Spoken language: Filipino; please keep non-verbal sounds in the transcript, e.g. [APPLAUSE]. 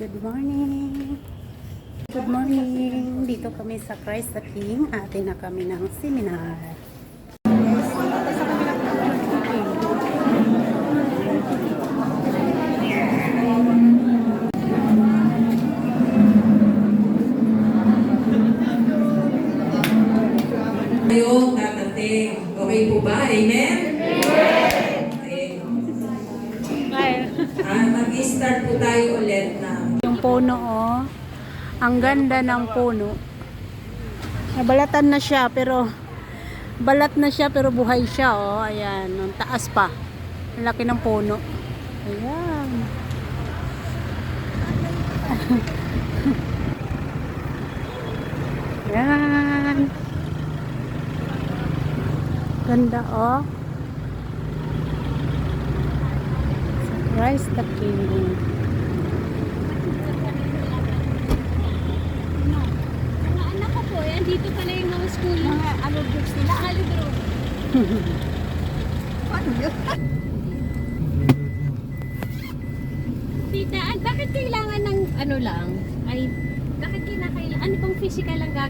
Good morning. Good morning. Dito kami sa Christ the King. Ate na kami ng seminar. Kayo dadating. Okay po ba? Amen? Okay. Ah, mag-start po tayo ulit na puno, oh. Ang ganda ng puno. Nabalatan na siya, pero balat na siya, pero buhay siya, oh. Ayan, ang taas pa. Ang laki ng puno. Ayan. [LAUGHS] Ayan. Ganda, oh. Surprise the king. Mga anak ko po, yan dito pala yung mga school. Mga ano groups nila, ano group. [LAUGHS] Tita, ah, bakit kailangan ng ano lang? Ay, bakit kinakailangan? Ano pang physical ang gagawin?